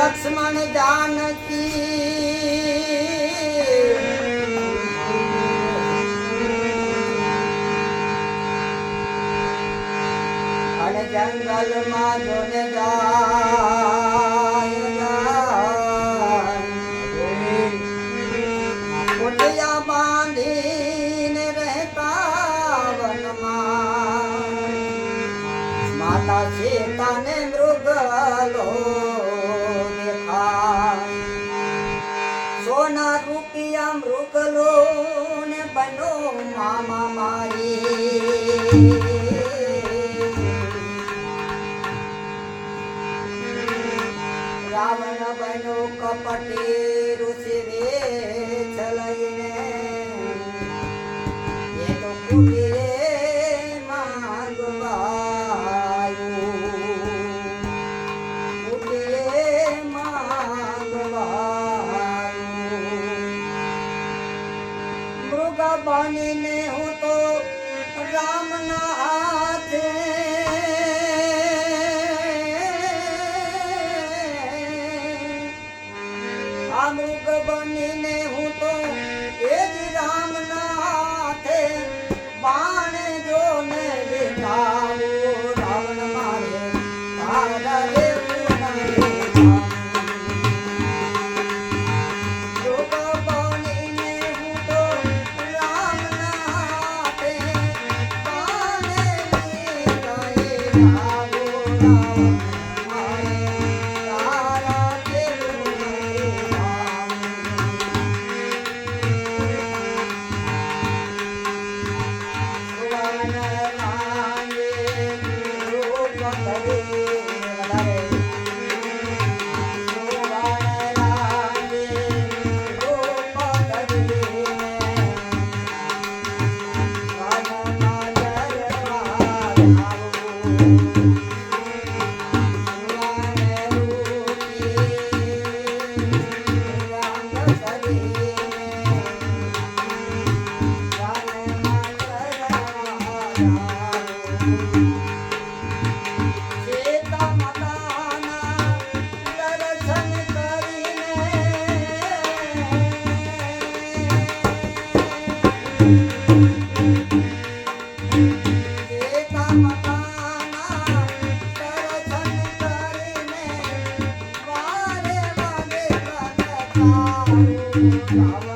લક્ષ્મણ જાનકી. અને જંગલમાં જોને જાય બાંધીને રહેતા વનમાં. માતા સીતાને મૃગલો રાવણ બનો કપટી ઋષિ વેચ લઈને એ તો કુટીરે માંગવાયું. કુટીરે માંગવાયું. મૃગ બનીને હું તો રામના હાથે મૃગ બનીને હું તો એ જ રામના હાથે બાણ જોને બતાવું રાવણ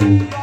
Thank you.